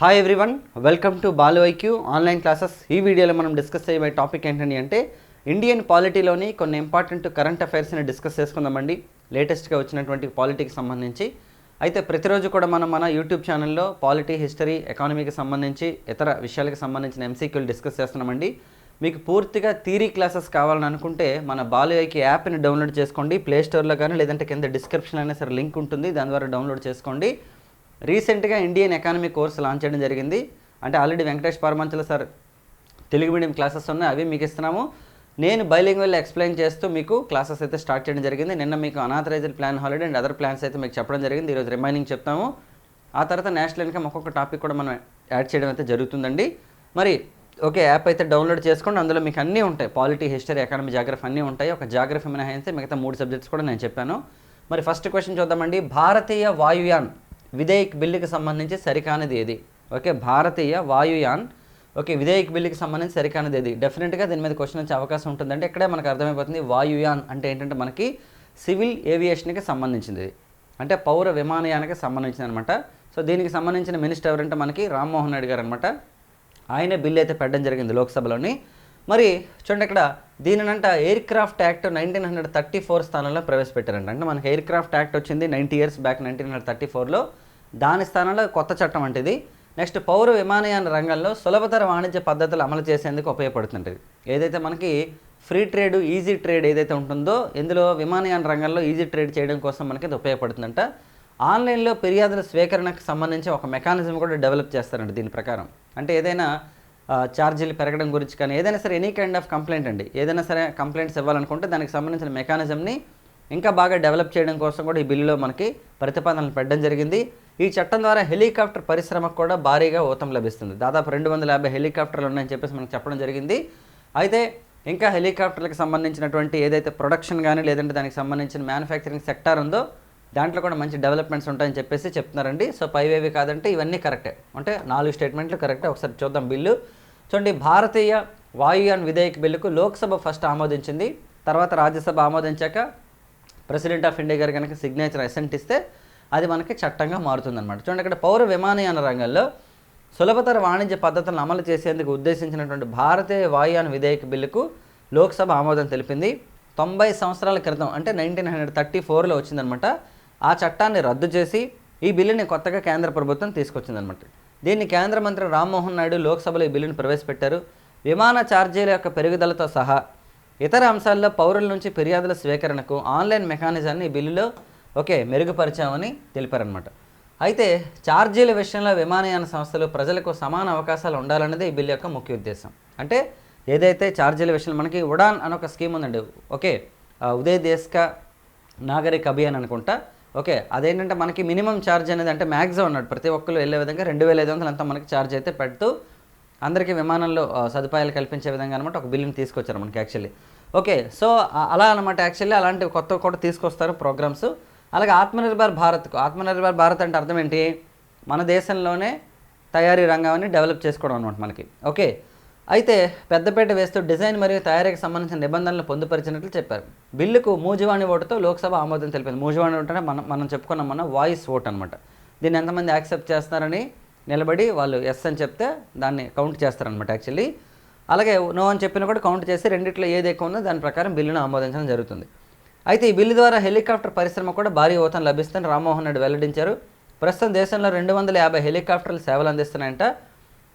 Hi everyone welcome to Balu IQ online classes ఈ వీడియోలో మనం డిస్కస్ చేయబోయే టాపిక్ ఏంటని అంటే ఇండియన్ పాలిటీలోని కొన్ని ఇంపార్టెంట్ కరెంట్ అఫైర్స్ని డిస్కస్ చేసుకుందామండి. లేటెస్ట్గా వచ్చినటువంటి పాలిటీకి సంబంధించి. అయితే ప్రతిరోజు కూడా మనం మన యూట్యూబ్ ఛానల్లో పాలిటీ హిస్టరీ ఎకానమీకి సంబంధించి ఇతర విషయాలకు సంబంధించిన ఎంసీక్యూలు డిస్కస్ చేస్తున్నామండి. మీకు పూర్తిగా థీరీ క్లాసెస్ కావాలని అనుకుంటే మన బాలు యాప్ని డౌన్లోడ్ చేసుకోండి. ప్లే స్టోర్లో కానీ లేదంటే కింద డిస్క్రిప్షన్ అయినా సరే లింక్ ఉంటుంది. దాని ద్వారా డౌన్లోడ్ చేసుకోండి. రీసెంట్గా ఇండియన్ ఎకానమీ కోర్స్ లాంచ్ చేయడం జరిగింది. అంటే already Venkatesh Paramanchala sir Telugu medium classes ఉన్నాయి అవి మీకు ఇస్తున్నాము. నేను బైలింగ్వల్ ఎక్స్ప్లెయిన్ చేస్తూ మీకు క్లాసెస్ అయితే స్టార్ట్ చేయడం జరిగింది. నిన్న మీకు unauthorised plan holiday and other plans అయితే మీకు చెప్పడం జరిగింది. ఈరోజు రిమైనింగ్ చెప్తాము. ఆ తర్వాత నేషనల్ ఇన్కమ్ ఒక్కొక్క టాపిక్ కూడా మనం యాడ్ చేయడం అయితే జరుగుతుందండి. మరి ఓకే యాప్ అయితే డౌన్లోడ్ చేసుకోండి. అందులో మీకు అన్నీ ఉంటాయి. పాలిటీ హిస్టరీ ఎకానమీ జాగ్రఫీ అన్నీ ఉంటాయి. ఒక జాగ్రఫీ మినహాయిస్తే మిగతా మూడు సబ్జెక్ట్స్ కూడా నేను చెప్పాను. మరి ఫస్ట్ క్వశ్చన్ చూద్దామండి. భారతీయ వాయుయాన్ విధేయక్ బిల్లుకి సంబంధించి సరికానిది ఏది? ఓకే భారతీయ వాయుయాన్. ఓకే విధేయక్ బిల్లుకి సంబంధించి సరికానిది ఏది? డెఫినెట్గా దీని మీద క్వశ్చన్ వచ్చే అవకాశం ఉంటుందంటే ఇక్కడే మనకు అర్థమైపోతుంది వాయుయాన్ అంటే ఏంటంటే మనకి సివిల్ ఏవియేషన్కి సంబంధించింది. అంటే పౌర విమానయానికి సంబంధించింది అనమాట సో దీనికి సంబంధించిన మినిస్టర్ ఎవరంటే మనకి రామ్మోహన్ రెడ్డి గారు అనమాట ఆయనే బిల్లు అయితే పెట్టడం జరిగింది లోక్సభలోని. మరి చూడండి ఇక్కడ దీనినంట aircraft act nineteen hundred thirty four స్థానంలో ప్రవేశపెట్టారంట. అంటే మనకి ఎయిర్ క్రాఫ్ట్ యాక్ట్ వచ్చింది ninety years back nineteen hundred thirty ఫోర్లో దాని స్థానంలో కొత్త చట్టం వంటిది నెక్స్ట్ పౌర విమానయాన రంగంలో సులభతర వాణిజ్య పద్ధతులు అమలు చేసేందుకు ఉపయోగపడుతుంటుంది ఏదైతే మనకి ఫ్రీ ట్రేడ్ ఈజీ ట్రేడ్ ఏదైతే ఉంటుందో ఇందులో విమానయాన రంగంలో ఈజీ ట్రేడ్ చేయడం కోసం మనకి ఇది ఉపయోగపడుతుందంట. ఆన్లైన్లో ఫిర్యాదుల స్వీకరణకు సంబంధించి ఒక మెకానిజం కూడా డెవలప్ చేస్తారండి దీని ప్రకారం. అంటే ఏదైనా ఛార్జీలు పెరగడం గురించి కానీ ఏదైనా సరే ఎనీ కైండ్ ఆఫ్ కంప్లైంట్ అండి. ఏదైనా సరే కంప్లైంట్స్ ఇవ్వాలనుకుంటే దానికి సంబంధించిన మెకానిజంని ఇంకా బాగా డెవలప్ చేయడం కోసం కూడా ఈ బిల్లులో మనకి ప్రతిపాదనలు పెట్టడం జరిగింది. ఈ చట్టం ద్వారా హెలికాప్టర్ పరిశ్రమకు కూడా భారీగా ఊతం లభిస్తుంది. దాదాపు రెండు వందల యాభై హెలికాప్టర్లు ఉన్నాయని చెప్పేసి మనకు చెప్పడం జరిగింది. అయితే ఇంకా హెలికాప్టర్లకు సంబంధించినటువంటి ఏదైతే ప్రొడక్షన్ కానీ లేదంటే దానికి సంబంధించిన మ్యానుఫ్యాక్చరింగ్ సెక్టార్ ఉందో దాంట్లో కూడా మంచి డెవలప్మెంట్స్ ఉంటాయని చెప్పేసి చెప్తున్నారండి. సో పైవేవి కాదంటే ఇవన్నీ కరెక్టే. అంటే నాలుగు స్టేట్మెంట్లు కరెక్టే. ఒకసారి చూద్దాం బిల్లు. చూడండి భారతీయ వాయుయాన్ విధేయక బిల్లుకు లోక్సభ ఫస్ట్ ఆమోదించింది. తర్వాత రాజ్యసభ ఆమోదించాక ప్రెసిడెంట్ ఆఫ్ ఇండియా గారు కనుక సిగ్నేచర్ అసెంట్ ఇస్తే అది మనకి చట్టంగా మారుతుందన్నమాట. చూడండి ఇక్కడ పౌర విమానయాన రంగంలో సులభతర వాణిజ్య పద్ధతులను అమలు చేసేందుకు ఉద్దేశించినటువంటి భారతీయ వాయుయాన విధేయక బిల్లుకు లోక్సభ ఆమోదం తెలిపింది. తొంభై సంవత్సరాల క్రితం అంటే నైన్టీన్ హండ్రెడ్ థర్టీ ఫోర్లో వచ్చిందనమాట ఆ చట్టాన్ని రద్దు చేసి ఈ బిల్లుని కొత్తగా కేంద్ర ప్రభుత్వం తీసుకొచ్చిందనమాట దీన్ని కేంద్ర మంత్రి రామ్మోహన్ నాయుడు లోక్సభలో ఈ బిల్లును ప్రవేశపెట్టారు. విమాన ఛార్జీల యొక్క పెరుగుదలతో సహా ఇతర అంశాల్లో పౌరుల నుంచి ఫిర్యాదుల స్వీకరణకు ఆన్లైన్ మెకానిజాన్ని ఈ బిల్లులో ఓకే మెరుగుపరిచామని తెలిపారనమాట అయితే ఛార్జీల విషయంలో విమానయాన సంస్థలు ప్రజలకు సమాన అవకాశాలు ఉండాలన్నదే ఈ బిల్లు యొక్క ముఖ్య ఉద్దేశం. అంటే ఏదైతే ఛార్జీల విషయంలో మనకి ఉడాన్ అని ఒక స్కీమ్ ఉందండి. ఓకే ఉదయ్ దేశ్క నాగరిక నాగరిక్ అభియాన్ అనుకుంటా. ఓకే అదేంటంటే మనకి మినిమం ఛార్జ్ అనేది అంటే మ్యాక్సిమం అన్నాడు ప్రతి ఒక్కరు వెళ్ళే విధంగా రెండు వేల ఐదు వందలు అంతా మనకి ఛార్జ్ అయితే పెడుతూ అందరికీ విమానంలో సదుపాయాలు కల్పించే విధంగా అనమాట ఒక బిల్లుని తీసుకొచ్చారు మనకి యాక్చువల్లీ. ఓకే సో అలా అనమాట యాక్చువల్లీ అలాంటి కొత్త కూడా తీసుకొస్తారు ప్రోగ్రామ్స్. అలాగే ఆత్మనిర్భర్ భారత్కు ఆత్మనిర్భర్ భారత్ అంటే అర్థం ఏంటి? మన దేశంలోనే తయారీ రంగాన్ని డెవలప్ చేసుకోవడం అనమాట మనకి. ఓకే? అయితే పెద్దపేట వేస్తూ డిజైన్ మరియు తయారీకి సంబంధించిన నిబంధనలు పొందుపరిచినట్లు చెప్పారు. బిల్లుకు మూజువాణి ఓటుతో లోక్సభ ఆమోదం తెలిపింది. మూజువాణి ఓటు అంటే మనం మనం చెప్పుకున్నాం మన వాయిస్ ఓట్ అనమాట దీన్ని ఎంతమంది యాక్సెప్ట్ చేస్తారని నిలబడి వాళ్ళు ఎస్ అని చెప్తే దాన్ని కౌంట్ చేస్తారనమాట యాక్చువల్లీ. అలాగే నో అని చెప్పినా కూడా కౌంట్ చేసి రెండిట్లో ఏది ఎక్కువ ఉందో దాని ప్రకారం బిల్లును ఆమోదించడం జరుగుతుంది. అయితే ఈ బిల్లు ద్వారా హెలికాప్టర్ పరిశ్రమ కూడా భారీ ఊతం లభిస్తుందని రామ్మోహన్ రెడ్డి వెల్లడించారు. ప్రస్తుతం దేశంలో రెండు వందల యాభై హెలికాప్టర్లు సేవలు అందిస్తున్నాయంట.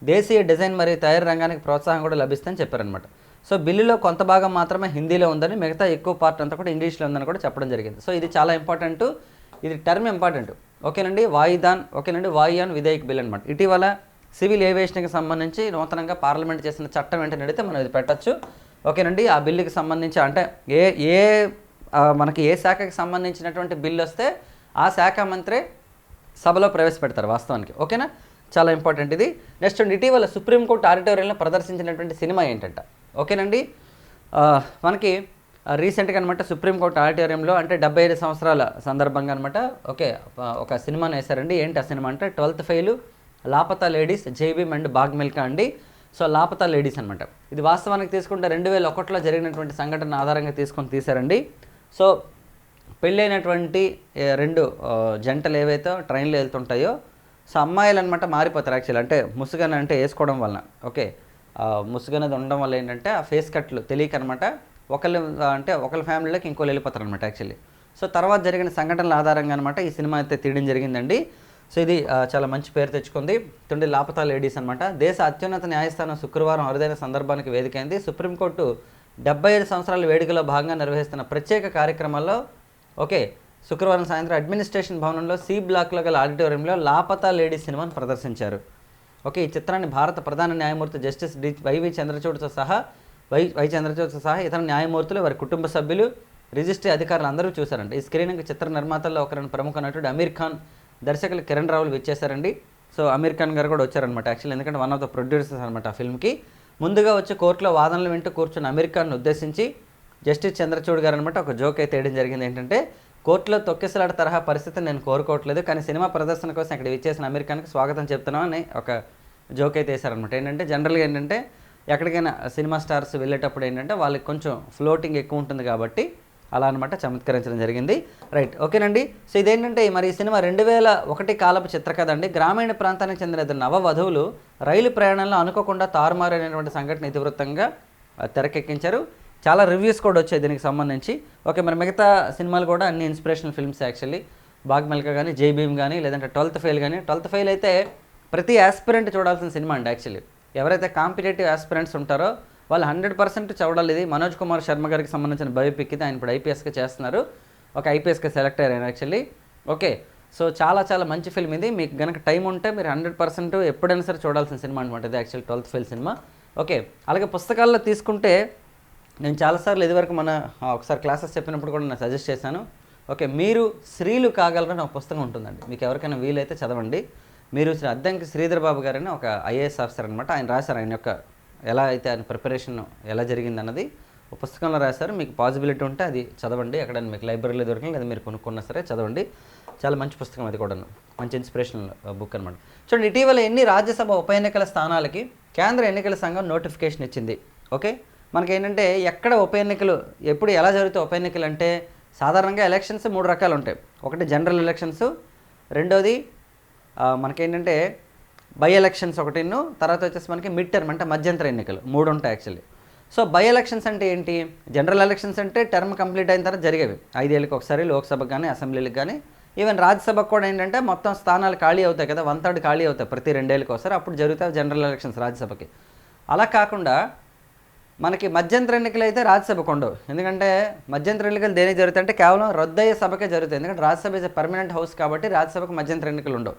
దేశీయ డిజైన్ మరియు తయారీ రంగానికి ప్రోత్సాహం కూడా లభిస్తుందని చెప్పారనమాట సో బిల్లులో కొంత భాగం మాత్రమే హిందీలో ఉందని మిగతా ఎక్కువ పార్ట్ అంతా కూడా ఇంగ్లీష్లో ఉందని కూడా చెప్పడం జరిగింది. సో ఇది చాలా ఇంపార్టెంట్. ఇది టర్మ్ ఇంపార్టెంట్. ఓకేనండి వాయుదాన్ ఓకేనండి వాయుయాన్ విధేయక్ బిల్ అనమాట ఇటీవల సివిల్ ఏవియేషన్కి సంబంధించి నూతనంగా పార్లమెంట్ చేసిన చట్టం వెంటనే అడిగితే మనం ఇది పెట్టచ్చు. ఓకేనండి ఆ బిల్లుకి సంబంధించి అంటే ఏ ఏ మనకి ఏ శాఖకి సంబంధించినటువంటి బిల్లు వస్తే ఆ శాఖ మంత్రి సభలో ప్రవేశపెడతారు వాస్తవానికి. ఓకేనా? చాలా ఇంపార్టెంట్ ఇది. నెక్స్ట్ ఇటీవల సుప్రీంకోర్టు ఆడిటోరియంలో ప్రదర్శించినటువంటి సినిమా ఏంటంట? ఓకేనండి? మనకి రీసెంట్గా అనమాట సుప్రీంకోర్టు ఆడిటోరియంలో అంటే డెబ్బై ఐదు సంవత్సరాల సందర్భంగా అనమాట ఓకే ఒక సినిమాను వేశారండి. ఏంటి ఆ సినిమా అంటే twelfth fail Laapataa ladies Jai Bhim and Bhaag Milkha అండి. సో లాపతా లేడీస్ అనమాట ఇది వాస్తవానికి తీసుకుంటే రెండు వేల ఒకటిలో జరిగినటువంటి సంఘటన ఆధారంగా తీసుకొని తీశారండి. సో పెళ్ళైనటువంటి రెండు జంటలు ఏవైతే ట్రైన్లో వెళ్తుంటాయో సో అమ్మాయిలు అనమాట మారిపోతారు యాక్చువల్లీ అంటే ముసుగన అంటే వేసుకోవడం వలన. ఓకే? ముసుగనది ముసుగనేది ఉండడం వల్ల ఏంటంటే ఆ ఫేస్ కట్లు తెలియక అనమాట ఒకళ్ళు అంటే ఒకళ్ళ ఫ్యామిలీలోకి ఇంకోళ్ళు వెళ్ళిపోతారు అనమాట యాక్చువల్లీ. సో తర్వాత జరిగిన సంఘటనల ఆధారంగా అనమాట ఈ సినిమా అయితే తీయడం జరిగిందండి. సో ఇది చాలా మంచి పేరు తెచ్చుకుంది. తుండి లాపతా లేడీస్ అనమాట. దేశ అత్యున్నత న్యాయస్థానం శుక్రవారం అరుదైన సందర్భానికి వేదికైంది. సుప్రీంకోర్టు డెబ్బై ఐదు సంవత్సరాల వేడుకలో భాగంగా నిర్వహిస్తున్న ప్రత్యేక కార్యక్రమాల్లో ఓకే శుక్రవారం సాయంత్రం అడ్మినిస్ట్రేషన్ భవనంలో సి బ్లాక్లో గల ఆడిటోరియంలో లాపతా లేడీస్ సినిమాను ప్రదర్శించారు. ఓకే ఈ చిత్రాన్ని భారత ప్రధాన న్యాయమూర్తి జస్టిస్ డి వైవి చంద్రచూడ్తో సహా వై వై చంద్రచూడ్తో సహా ఇతర న్యాయమూర్తులు వారి కుటుంబ సభ్యులు రిజిస్ట్రీ అధికారులు అందరూ చూశారంట ఈ స్క్రీనింగ్ చిత్ర నిర్మాతల్లో ఒకరిని ప్రముఖ నటుడు అమీర్ ఖాన్ దర్శకులు కిరణ్ రావులు విచ్చేశారండి. సో అమీర్ ఖాన్ గారు కూడా వచ్చారనమాట యాక్చువల్లీ ఎందుకంటే వన్ ఆఫ్ ద ప్రొడ్యూసర్స్ అనమాట ఆ ఫిల్మ్కి. ముందుగా వచ్చి కోర్టులో వాదనలు వింటూ కూర్చున్న అమెరికాను ఉద్దేశించి జస్టిస్ చంద్రచూడ్ గారు అనమాట ఒక జోక్ అయితే వేయడం జరిగింది. ఏంటంటే కోర్టులో తొక్కిసలాట తరహా పరిస్థితి నేను కోరుకోవట్లేదు కానీ సినిమా ప్రదర్శన కోసం ఇక్కడ విచ్చేసిన అమెరికాకి స్వాగతం చెప్తున్నాం అని ఒక జోక్ అయితే వేశారనమాట ఏంటంటే జనరల్గా ఏంటంటే ఎక్కడికైనా సినిమా స్టార్స్ వెళ్ళేటప్పుడు ఏంటంటే వాళ్ళకి కొంచెం ఫ్లోటింగ్ ఎక్కువ ఉంటుంది కాబట్టి అలా అనమాట చమత్కరించడం జరిగింది. రైట్ ఓకేనండి. సో ఇదేంటంటే మరి ఈ సినిమా రెండు వేల ఒకటి కాలపు చిత్రకథ అండి. గ్రామీణ ప్రాంతానికి చెందిన ఇద్దరు నవ వధువులు రైలు ప్రయాణంలో అనుకోకుండా తారుమారైనటువంటి సంఘటన ఇతివృత్తంగా తెరకెక్కించారు. చాలా రివ్యూస్ కూడా వచ్చాయి దీనికి సంబంధించి. ఓకే మరి మిగతా సినిమాలు కూడా అన్ని ఇన్స్పిరేషనల్ ఫిల్మ్స్ యాక్చువల్లీ. బాగ్మెల్కా కానీ జైభీమ్ కానీ లేదంటే ట్వెల్త్ ఫెయిల్ కానీ ట్వెల్త్ ఫెయిల్ అయితే ప్రతి ఆస్పిరెంట్ చూడాల్సిన సినిమా అండి యాక్చువల్లీ. ఎవరైతే కాంపిటేటివ్ ఆస్పిరెంట్స్ ఉంటారో వాళ్ళు హండ్రెడ్ పర్సెంట్ చూడాలి ఇది. మనోజ్ కుమార్ శర్మ గారికి సంబంధించిన బయోపిక్ ఇది ఆయన ఇప్పుడు ఐపీఎస్గా చేస్తున్నారు. ఒక ఐపీఎస్గా సెలెక్ట్ అయ్యారు యాక్చువల్లీ. ఓకే. సో చాలా చాలా మంచి ఫిల్మ్ ఇది. మీకు కనుక టైం ఉంటే మీరు హండ్రెడ్ పర్సెంట్ ఎప్పుడైనా సరే చూడాల్సిన సినిమా అనమాట ఇది. Actual twelfth fail cinema. Okay. అలాగే పుస్తకాల్లో తీసుకుంటే నేను చాలాసార్లు ఇదివరకు మన ఒకసారి క్లాసెస్ చెప్పినప్పుడు కూడా నేను సజెస్ట్ చేశాను. ఓకే. మీరు స్త్రీలు కాగలరని ఒక పుస్తకం ఉంటుందండి. మీకు ఎవరికైనా వీలైతే చదవండి. మీరు అద్దంకి శ్రీధర్ బాబు గారని ఒక ఐఏఎస్ ఆఫీసర్ అనమాట ఆయన రాశారు ఆయన యొక్క ఎలా అయితే ఆయన ప్రిపరేషన్ ఎలా జరిగింది అన్నది ఒక పుస్తకంలో రాశారు. మీకు పాసిబిలిటీ ఉంటే అది చదవండి. అక్కడ మీకు లైబ్రరీలో దొరికిన లేదా మీరు కొనుక్కున్నా సరే చదవండి. చాలా మంచి పుస్తకం అది కూడాను. మంచి ఇన్స్పిరేషనల్ బుక్ అనమాట చూడండి ఇటీవల ఎన్ని రాజ్యసభ ఉప ఎన్నికల స్థానాలకి కేంద్ర ఎన్నికల సంఘం నోటిఫికేషన్ ఇచ్చింది. ఓకే మనకి ఏంటంటే ఎక్కడ ఉప ఎన్నికలు ఎప్పుడు ఎలా జరుగుతాయి ఉప ఎన్నికలు అంటే సాధారణంగా ఎలక్షన్స్ మూడు రకాలు ఉంటాయి. ఒకటి జనరల్ ఎలక్షన్స్ రెండోది uh, మనకేంటంటే బై ఎలక్షన్స్ ఒకటిను తర్వాత వచ్చేసి మనకి మిడ్ టర్మ్ అంటే మధ్యంతర ఎన్నికలు. మూడు ఉంటాయి యాక్చువల్లీ సో బై ఎలక్షన్స్ అంటే ఏంటి? జనరల్ ఎలక్షన్స్ అంటే టర్మ్ కంప్లీట్ అయిన తర్వాత జరిగేవి. ఐదేళ్ళకి ఒకసారి లోక్సభకు కానీ అసెంబ్లీలకు కానీ ఈవెన్ రాజ్యసభకు కూడా ఏంటంటే మొత్తం స్థానాలు ఖాళీ అవుతాయి కదా వన్ థర్డ్ ఖాళీ అవుతాయి ప్రతి రెండేళ్ళకి ఒకసారి. అప్పుడు జరుగుతాయి జనరల్ ఎలక్షన్స్ రాజ్యసభకి. అలా కాకుండా మనకి మధ్యంతర ఎన్నికలు అయితే రాజ్యసభకు ఉండవు. ఎందుకంటే మధ్యంతర ఎన్నికలు దేనికి జరుగుతాయి అంటే కేవలం రద్దయ్యే సభకే జరుగుతాయి. ఎందుకంటే రాజ్యసభ ఇస్ పర్మనెంట్ హౌస్ కాబట్టి రాజ్యసభకు మధ్యంతర ఎన్నికలు ఉండవు.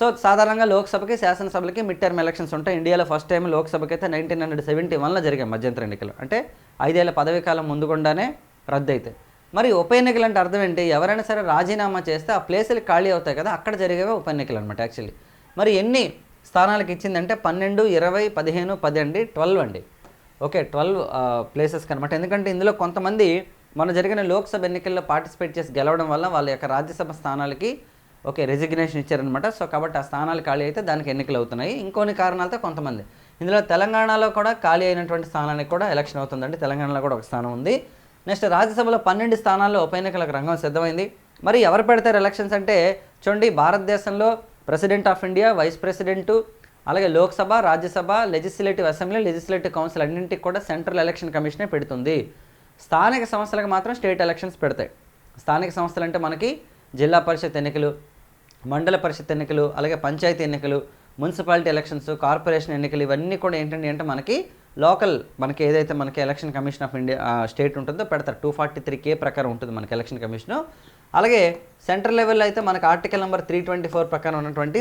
సో సాధారణంగా లోక్సభకి శాసనసభలకి మిడ్ టర్మ్ ఎలక్షన్స్ ఉంటాయి. ఇండియాలో ఫస్ట్ టైం లోక్సభకి అయితే నైన్టీన్ హండ్రెడ్ సెవెంటీ వన్లో జరిగాయి మధ్యంతర ఎన్నికలు. అంటే ఐదేళ్ళ పదవీ కాలం ముందుకుండానే రద్దు అవుతాయి మరి ఉప ఎన్నికలు అంటే అర్థం ఏంటి? ఎవరైనా సరే రాజీనామా చేస్తే ఆ ప్లేసులు ఖాళీ అవుతాయి కదా అక్కడ జరిగేవే ఉప ఎన్నికలు అనమాట యాక్చువల్లీ మరి ఎన్ని స్థానాలకు ఇచ్చిందంటే పన్నెండు ఇరవై పదిహేను పది అండి. ట్వెల్వ్ అండి ఓకే ట్వెల్వ్ ప్లేసెస్ అనమాట ఎందుకంటే ఇందులో కొంతమంది మన జరిగిన లోక్సభ ఎన్నికల్లో పార్టిసిపేట్ చేసి గెలవడం వల్ల వాళ్ళ యొక్క రాజ్యసభ స్థానాలకి ఓకే రెసిగ్నేషన్ ఇచ్చారనమాట. సో కాబట్టి ఆ స్థానాలు ఖాళీ అయితే దానికి ఎన్నికలు అవుతున్నాయి. ఇంకొన్ని కారణాలతో కొంతమంది. ఇందులో తెలంగాణలో కూడా ఖాళీ అయినటువంటి స్థానానికి కూడా ఎలక్షన్ అవుతుందండి. తెలంగాణలో కూడా ఒక స్థానం ఉంది. నెక్స్ట్ రాజ్యసభలో పన్నెండు స్థానాల్లో ఉప ఎన్నికలకు రంగం సిద్ధమైంది. మరి ఎవరు పెడతారు ఎలక్షన్స్ అంటే చూడండి భారతదేశంలో president of India vice president అలాగే Lok Sabha Rajya Sabha legislative assembly legislative council అన్నింటికి కూడా సెంట్రల్ ఎలక్షన్ కమిషనే పెడుతుంది. స్థానిక సంస్థలకు మాత్రం స్టేట్ ఎలక్షన్స్ పెడతాయి. స్థానిక సంస్థలు అంటే మనకి జిల్లా పరిషత్ ఎన్నికలు మండల పరిషత్ ఎన్నికలు అలాగే పంచాయతీ ఎన్నికలు మున్సిపాలిటీ ఎలక్షన్స్ కార్పొరేషన్ ఎన్నికలు ఇవన్నీ కూడా ఏంటంటే అంటే మనకి లోకల్ మనకి ఏదైతే మనకి election commission of India state ఉంటుందో పెడతారు. టూ ఫార్టీ త్రీ కే ప్రకారం ఉంటుంది మనకి ఎలక్షన్ కమిషను. అలాగే సెంట్రల్ లెవెల్లో అయితే మనకి article number three twenty four ప్రకారం ఉన్నటువంటి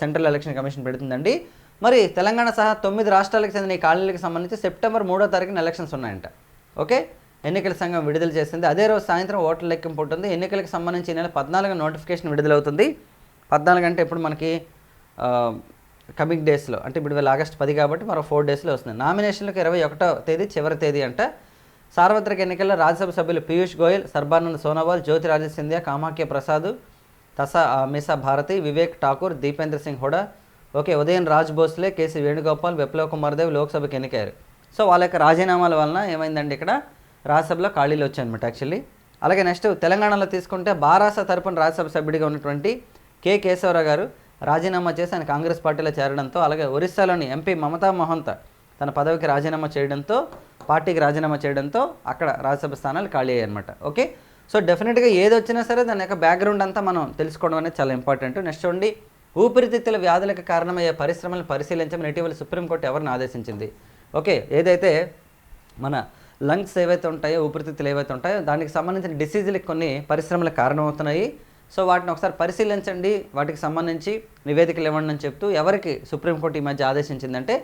సెంట్రల్ ఎలక్షన్ కమిషన్ పెడుతుందండి. మరి తెలంగాణ సహా తొమ్మిది రాష్ట్రాలకు చెందిన ఈ కాలనీలకు సంబంధించి సెప్టెంబర్ మూడో తారీఖున ఎలక్షన్స్ ఉన్నాయంట. ఓకే? ఎన్నికల సంఘం విడుదల చేసింది. అదే రోజు సాయంత్రం ఓట్ల లెక్కింపు ఉంటుంది. ఎన్నికలకు సంబంధించి నెల పద్నాలుగు నోటిఫికేషన్ విడుదలవుతుంది. పద్నాలుగు అంటే ఇప్పుడు మనకి కమింగ్ డేస్లో అంటే ఇప్పుడు వీళ్ళు ఆగస్ట్ పది కాబట్టి మరో ఫోర్ డేస్లో వస్తుంది. నామినేషన్లకు ఇరవై ఒకటో తేదీ చివరి తేదీ అంట. సార్వత్రిక ఎన్నికల్లో రాజ్యసభ సభ్యులు పీయూష్ గోయల్ సర్బానంద్ సోనోవాల్ జ్యోతిరాజు సింధియా కామాఖ్య ప్రసాద్ తసా మిసా భారతి వివేక్ ఠాకూర్ దీపేంద్ర సింగ్ హుడా ఓకే ఉదయం రాజ్ భోస్లే కేసీ వేణుగోపాల్ విప్లవ్ కుమార్ దేవ్ లోక్సభకు ఎన్నికయ్యారు. సో వాళ్ళ యొక్క రాజీనామాల వలన ఏమైందండి ఇక్కడ? రాజ్యసభలో ఖాళీలు వచ్చాయన్నమాట యాక్చువల్లీ అలాగే నెక్స్ట్ తెలంగాణలో తీసుకుంటే బారాస తరపున రాజ్యసభ సభ్యుడిగా ఉన్నటువంటి కె కేశవరావు గారు రాజీనామా చేసి ఆయన కాంగ్రెస్ పార్టీలో చేరడంతో అలాగే ఒరిస్సాలోని ఎంపీ మమతా మహంత తన పదవికి రాజీనామా చేయడంతో పార్టీకి రాజీనామా చేయడంతో అక్కడ రాజ్యసభ స్థానాలు ఖాళీ అయ్యాయన్నమాట ఓకే సో డెఫినెట్గా ఏది వచ్చినా సరే దాని యొక్క బ్యాక్గ్రౌండ్ అంతా మనం తెలుసుకోవడం అనేది చాలా ఇంపార్టెంట్ నెక్స్ట్ చూడండి. ఊపిరితిత్తుల వ్యాధులకు కారణమయ్యే పరిశ్రమలను పరిశీలించమని ఇటీవల సుప్రీంకోర్టు ఎవరిని ఆదేశించింది? ఓకే ఏదైతే మన లంగ్స్ ఏవైతే ఉంటాయో ఊపిరితిత్తులు ఏవైతే ఉంటాయో దానికి సంబంధించిన డిసీజులకు కొన్ని పరిశ్రమలకు కారణమవుతున్నాయి. సో వాటిని ఒకసారి పరిశీలించండి. వాటికి సంబంధించి నివేదికలు ఇవ్వండి అని చెప్తూ ఎవరికి సుప్రీంకోర్టు ఈ మధ్య ఆదేశించిందంటే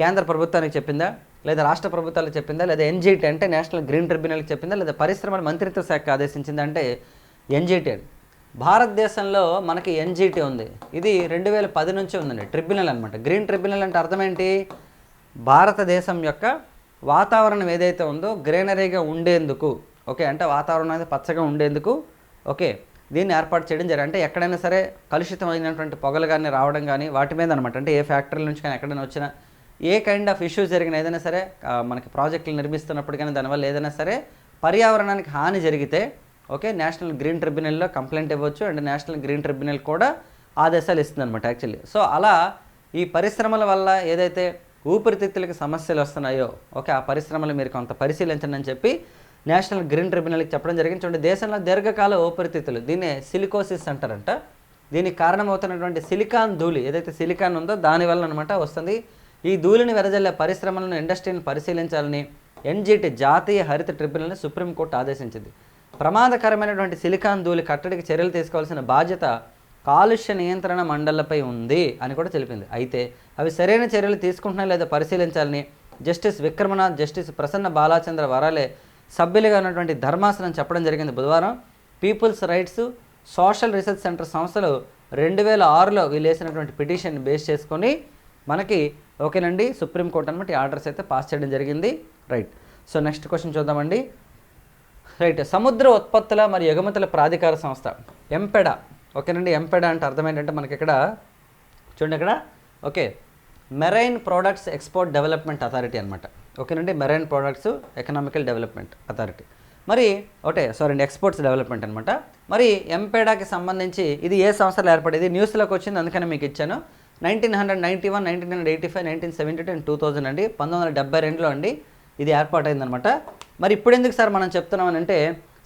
కేంద్ర ప్రభుత్వానికి చెప్పిందా? లేదా రాష్ట్ర ప్రభుత్వాలకు చెప్పిందా? లేదా ఎన్జీటీ అంటే నేషనల్ గ్రీన్ ట్రిబ్యునల్కి చెప్పిందా? లేదా పరిశ్రమల మంత్రిత్వ శాఖ ఆదేశించిందా అంటే ఎన్జీటీ అని భారతదేశంలో మనకి ఎన్జీటీ ఉంది. ఇది రెండు వేల పది నుంచి ఉందండి. ట్రిబ్యునల్ అనమాట గ్రీన్ ట్రిబ్యునల్ అంటే అర్థం ఏంటి? భారతదేశం యొక్క వాతావరణం ఏదైతే ఉందో గ్రీనరీగా ఉండేందుకు ఓకే అంటే వాతావరణం అనేది పచ్చగా ఉండేందుకు ఓకే దీన్ని ఏర్పాటు చేయడం జరిగింది. అంటే ఎక్కడైనా సరే కలుషితమైనటువంటి పొగలు కానీ రావడం కానీ వాటి మీద అనమాట అంటే ఏ ఫ్యాక్టరీల నుంచి కానీ ఎక్కడైనా వచ్చినా ఏ కైండ్ ఆఫ్ ఇష్యూస్ జరిగిన ఏదైనా సరే మనకి ప్రాజెక్టులు నిర్మిస్తున్నప్పుడు కానీ దానివల్ల ఏదైనా సరే పర్యావరణానికి హాని జరిగితే ఓకే నేషనల్ గ్రీన్ ట్రిబ్యునల్లో కంప్లైంట్ ఇవ్వచ్చు. అండ్ నేషనల్ గ్రీన్ ట్రిబ్యునల్ కూడా ఆదేశాలు ఇస్తుంది అనమాట యాక్చువల్లీ. సో అలా ఈ పరిశ్రమల వల్ల ఏదైతే ఊపిరితిత్తులకి సమస్యలు వస్తున్నాయో ఓకే ఆ పరిశ్రమలు మీరు కొంత పరిశీలించండి అని చెప్పి నేషనల్ గ్రీన్ ట్రిబ్యునల్కి చెప్పడం జరిగింది. చూడండి దేశంలో దీర్ఘకాల ఊపిరితిత్తులు దీన్ని సిలికోసిస్ అంటారంట. దీనికి కారణమవుతున్నటువంటి సిలికాన్ ధూళి ఏదైతే సిలికాన్ ఉందో దానివల్ల అనమాట వస్తుంది. ఈ ధూళిని వెదజల్లే పరిశ్రమలను ఇండస్ట్రీని పరిశీలించాలని ఎన్జిటి జాతీయ హరిత ట్రిబ్యునల్ని సుప్రీంకోర్టు ఆదేశించింది. ప్రమాదకరమైనటువంటి సిలికాన్ ధూళి కట్టడికి చర్యలు తీసుకోవాల్సిన బాధ్యత కాలుష్య నియంత్రణ మండలపై ఉంది అని కూడా తెలిపింది. అయితే అవి సరైన చర్యలు తీసుకుంటున్నాయో లేదా పరిశీలించాలని జస్టిస్ విక్రమనాథ్ జస్టిస్ ప్రసన్న బాలాచంద్ర వరాలే సభ్యులుగా ఉన్నటువంటి ధర్మాసనం చెప్పడం జరిగింది. బుధవారం people's rights social research centre సంస్థలు రెండు వేల ఆరులో వీళ్ళేసినటువంటి పిటిషన్ బేస్ చేసుకొని మనకి ఓకేనండి సుప్రీంకోర్టు అనమాట ఈ ఆర్డర్స్ అయితే పాస్ చేయడం జరిగింది. రైట్. సో నెక్స్ట్ క్వశ్చన్ చూద్దామండి. రైట్. సముద్ర ఉత్పత్తుల మరియు ఎగుమతుల ప్రాధికార సంస్థ ఎంపెడా ఓకేనండి ఎంపెడా అంటే అర్థం ఏంటంటే మనకి ఇక్కడ చూడండి ఇక్కడ okay. Marine products export development authority అనమాట ఓకేనండి marine products economical development authority మరి ఒకటే సారీ అండి ఎక్స్పోర్ట్స్ డెవలప్మెంట్ అనమాట మరి ఎంపేడాకి సంబంధించి ఇది ఏ సంవత్సరాలు ఏర్పడేది? న్యూస్లోకి వచ్చింది అందుకని మీకు ఇచ్చాను. Nineteen hundred ninety one nineteen hundred eighty five nineteen seventy two and two thousand అండి. పంతొమ్మిది వందల డెబ్బై రెండులో అండి ఇది ఏర్పాటైందనమాట మరి ఇప్పుడు ఎందుకు సార్ మనం చెప్తున్నామనంటే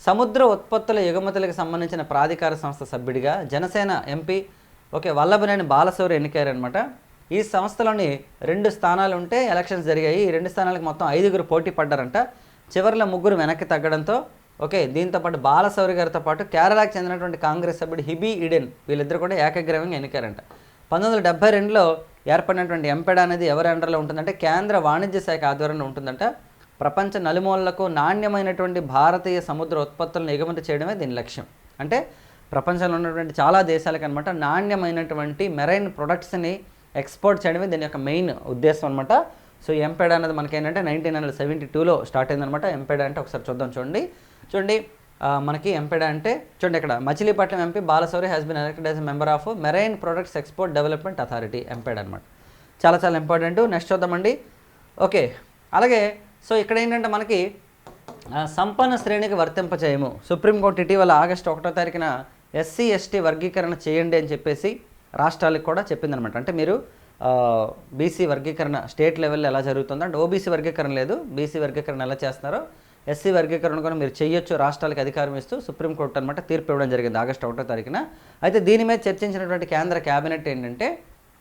సముద్ర ఉత్పత్తుల ఎగుమతులకు సంబంధించిన ప్రాధికార సంస్థ సభ్యుడిగా జనసేన ఎంపీ ఓకే వల్లభనేని బాలశౌరి ఎన్నికారనమాట ఈ సంస్థలోని రెండు స్థానాలు ఉంటే ఎలక్షన్స్ జరిగాయి. ఈ రెండు స్థానాలకు మొత్తం ఐదుగురు పోటీ పడ్డారంట. చివరిలో ముగ్గురు వెనక్కి తగ్గడంతో ఓకే దీంతో పాటు బాలశౌరి గారితో పాటు కేరళకు చెందినటువంటి కాంగ్రెస్ సభ్యుడు హిబీ ఈడెన్ వీళ్ళిద్దరు కూడా ఏకగ్రీవంగా ఎన్నికారంట పంతొమ్మిది వందల డెబ్బై రెండులో ఏర్పడినటువంటి ఎంపెడ అనేది ఎవరి అండర్లో ఉంటుందంటే కేంద్ర వాణిజ్య శాఖ ఆధ్వర్యంలో ఉంటుందంట. ప్రపంచ నలుమూలలకు నాణ్యమైనటువంటి భారతీయ సముద్ర ఉత్పత్తులను ఎగుమతి చేయడమే దీని లక్ష్యం. అంటే ప్రపంచంలో ఉన్నటువంటి చాలా దేశాలకు అనమాట నాణ్యమైనటువంటి మెరైన్ ప్రొడక్ట్స్ని ఎక్స్పోర్ట్ చేయడమే దీని యొక్క మెయిన్ ఉద్దేశం అనమాట సో ఎంపెడ్ అనేది మనకేంటంటే నైన్టీన్ హండ్రెడ్ సెవెంటీ టూలో స్టార్ట్ అయిందనమాట ఎంపెడ్ అంటే ఒకసారి చూద్దాం చూడండి. చూడండి మనకి ఎంపెడ్ అంటే చూడండి ఇక్కడ Machilipatnam MP Balashowry has been elected as member of marine products export development authority MPEDA అనమాట చాలా చాలా ఇంపార్టెంట్ నెక్స్ట్ చూద్దామండి. ఓకే అలాగే సో ఇక్కడ ఏంటంటే మనకి సంపన్న శ్రేణికి వర్తింపచేయము. సుప్రీంకోర్టు ఇటీవల ఆగస్టు ఒకటో తారీఖున ఎస్సీ ఎస్టీ వర్గీకరణ చేయండి అని చెప్పేసి రాష్ట్రాలకు కూడా చెప్పిందనమాట అంటే మీరు బీసీ వర్గీకరణ స్టేట్ లెవెల్లో ఎలా జరుగుతుందో అంటే ఓబీసీ వర్గీకరణ లేదు బీసీ వర్గీకరణ ఎలా చేస్తున్నారో ఎస్సీ వర్గీకరణ కూడా మీరు చేయొచ్చు రాష్ట్రాలకు అధికారం ఇస్తూ సుప్రీంకోర్టు అనమాట తీర్పు ఇవ్వడం జరిగింది ఆగస్టు ఒకటో తారీఖున. అయితే దీని మీద చర్చించినటువంటి కేంద్ర క్యాబినెట్ ఏంటంటే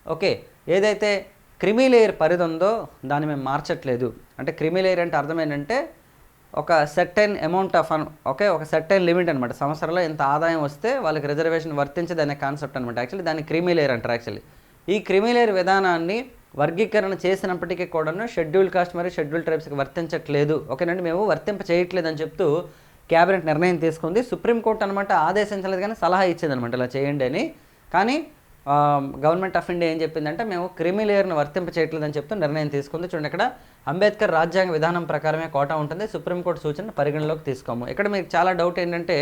ఓకే ఏదైతే క్రిమిలేయర్ పరిధి ఉందో దాన్ని మేము మార్చట్లేదు. అంటే క్రిమిలేయర్ అంటే అర్థం ఏంటంటే ఒక సెట్టైన్ అమౌంట్ ఆఫ్ అన్ ఓకే ఒక సెట్టైన్ లిమిట్ అనమాట సంవత్సరంలో ఇంత ఆదాయం వస్తే వాళ్ళకి రిజర్వేషన్ వర్తించదు అనే కాన్సెప్ట్ అనమాట యాక్చువల్లీ దాన్ని క్రిమీ లేయర్ అంటారు యాక్చువల్లీ ఈ క్రిమిలేయర్ విధానాన్ని వర్గీకరణ చేసినప్పటికీ కూడాను షెడ్యూల్ కాస్ట్ మరియు షెడ్యూల్ ట్రైబ్స్కి వర్తించట్లేదు. ఓకేనండి? మేము వర్తింప చేయట్లేదు అని చెప్తూ క్యాబినెట్ నిర్ణయం తీసుకుంది. సుప్రీంకోర్టు అనమాట ఆదేశించలేదు కానీ సలహా ఇచ్చింది అనమాట ఇలా చేయండి అని. కానీ గవర్నమెంట్ ఆఫ్ ఇండియా ఏం చెప్పిందంటే మేము క్రిమి లేయర్ను వర్తింప చేయట్లేదని చెప్తూ నిర్ణయం తీసుకుంది. చూడండి ఇక్కడ అంబేద్కర్ రాజ్యాంగ విధానం ప్రకారమే కోటా ఉంటుంది. సుప్రీంకోర్టు సూచన పరిగణలోకి తీసుకోము. ఇక్కడ మీకు చాలా డౌట్ ఏంటంటే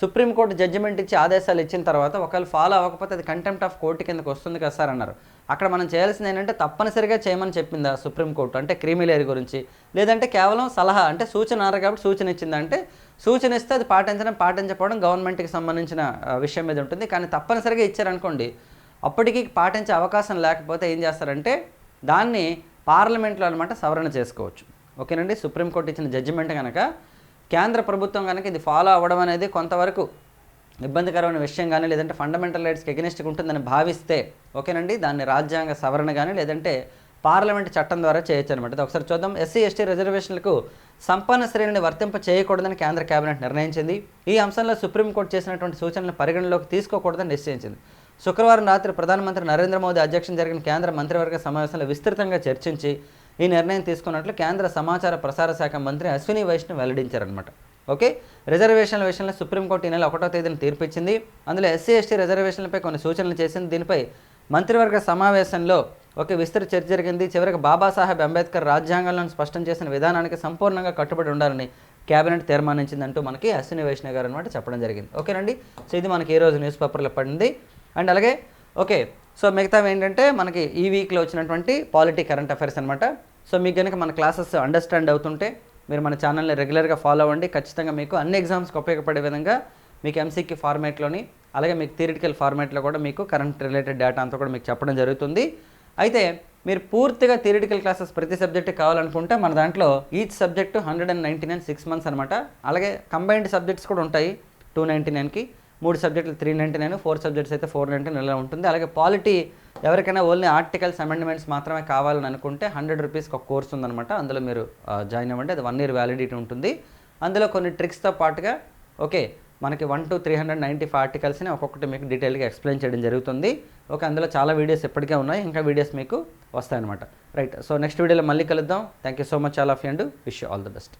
సుప్రీంకోర్టు జడ్జిమెంట్ ఇచ్చి ఆదేశాలు ఇచ్చిన తర్వాత ఒకవేళ ఫాలో అవ్వకపోతే అది కంటెంప్ట్ ఆఫ్ కోర్టు కిందకు వస్తుంది కదా సార్ అన్నారు. అక్కడ మనం చేయాల్సింది ఏంటంటే తప్పనిసరిగా చేయమని చెప్పిందా సుప్రీంకోర్టు అంటే క్రిమిలేయర్ గురించి. లేదంటే కేవలం సలహా అంటే సూచన అన్నారు కాబట్టి సూచన ఇచ్చిందంటే సూచన ఇస్తే అది పాటించడం పాటించకపోవడం గవర్నమెంట్కి సంబంధించిన విషయం మీద ఉంటుంది. కానీ తప్పనిసరిగా ఇచ్చారనుకోండి అప్పటికి పాటించే అవకాశం లేకపోతే ఏం చేస్తారంటే దాన్ని పార్లమెంట్లో అనమాట సవరణ చేసుకోవచ్చు. ఓకేనండి? సుప్రీంకోర్టు ఇచ్చిన జడ్జిమెంట్ కనుక కేంద్ర ప్రభుత్వం కనుక ఇది ఫాలో అవ్వడం అనేది కొంతవరకు ఇబ్బందికరమైన విషయం కానీ లేదంటే ఫండమెంటల్ రైట్స్కి ఎగనిస్ట్గా ఉంటుందని భావిస్తే ఓకేనండి? దాన్ని రాజ్యాంగ సవరణ కానీ లేదంటే పార్లమెంట్ చట్టం ద్వారా చేయొచ్చు అనమాట ఒకసారి చూద్దాం. ఎస్సీ ఎస్టీ రిజర్వేషన్లకు సంపన్న శ్రేణిని వర్తింప చేయకూడదని కేంద్ర కేబినెట్ నిర్ణయించింది. ఈ అంశంలో సుప్రీంకోర్టు చేసినటువంటి సూచనలను పరిగణలోకి తీసుకోకూడదని నిశ్చయించింది. శుక్రవారం రాత్రి ప్రధానమంత్రి నరేంద్ర మోదీ అధ్యక్షం జరిగిన కేంద్ర మంత్రివర్గ సమావేశంలో విస్తృతంగా చర్చించి ఈ నిర్ణయం తీసుకున్నట్లు కేంద్ర సమాచార ప్రసార శాఖ మంత్రి అశ్విని వైష్ణవ్ వెల్లడించారనమాట ఓకే? రిజర్వేషన్ల విషయంలో సుప్రీంకోర్టు ఈ నెల ఒకటో తేదీన తీర్పిచ్చింది. అందులో ఎస్సీ ఎస్టీ రిజర్వేషన్లపై కొన్ని సూచనలు చేసింది. దీనిపై మంత్రివర్గ సమావేశంలో ఒక విస్తృత చర్చ జరిగింది. చివరికి బాబాసాహెబ్ అంబేద్కర్ రాజ్యాంగంలో స్పష్టం చేసిన విధానానికి సంపూర్ణంగా కట్టుబడి ఉండాలని కేబినెట్ తీర్మానించిందంటూ మనకి అశ్విని వైష్ణవ్ గారు అనమాట చెప్పడం జరిగింది. ఓకేనండి? సో ఇది మనకి ఈరోజు న్యూస్ పేపర్లో పడింది. అండ్ అలాగే ఓకే సో మిగతావి ఏంటంటే మనకి ఈ వీక్లో వచ్చినటువంటి పాలిటీ కరెంట్ అఫైర్స్ అనమాట సో మీకు కనుక మన క్లాసెస్ అండర్స్టాండ్ అవుతుంటే మీరు మన ఛానల్ని రెగ్యులర్గా ఫాలో అవ్వండి. ఖచ్చితంగా మీకు అన్ని ఎగ్జామ్స్కి ఉపయోగపడే విధంగా మీకు ఎంసీక్యూ ఫార్మేట్లోని అలాగే మీకు థియరిటికల్ ఫార్మేట్లో కూడా మీకు కరెంట్ రిలేటెడ్ డేటా అంతా కూడా మీకు చెప్పడం జరుగుతుంది. అయితే మీరు పూర్తిగా థియరిటికల్ క్లాసెస్ ప్రతి సబ్జెక్ట్ కావాలనుకుంటే మన దాంట్లో each subject hundred and ninety nine six months అనమాట అలాగే కంబైన్డ్ సబ్జెక్ట్స్ కూడా ఉంటాయి టూ నైంటీ నైన్కి. మూడు సబ్జెక్టులు three ninety nine four subjects అయితే ఫోర్ నైంటీ నైన్ ఇలా ఉంటుంది? అలాగే పాలిటీ ఎవరికైనా ఓన్లీ ఆర్టికల్స్ అమెండ్మెంట్స్ మాత్రమే కావాలని అనుకుంటే హండ్రెడ్ రూపీస్కి ఒక కోర్స్ ఉందన్నమాట. అందులో మీరు జాయిన్ అవ్వండి. అది వన్ ఇయర్ వ్యాలిడిటీ ఉంటుంది. అందులో కొన్ని ట్రిక్స్తో పాటుగా ఓకే మనకి one two three hundred ninety five ఆర్టికల్స్ని ఒక్కొక్కటి మీకు డీటెయిల్గా ఎక్స్ప్లెయిన్ చేయడం జరుగుతుంది. ఓకే అందులో చాలా వీడియోస్ ఇప్పటికే ఉన్నాయి. ఇంకా వీడియోస్ మీకు వస్తాయన్నమాట. రైట్ సో నెక్స్ట్ వీడియోలో మళ్ళీ కలుద్దాం. Thank you so much all of you and wish all the best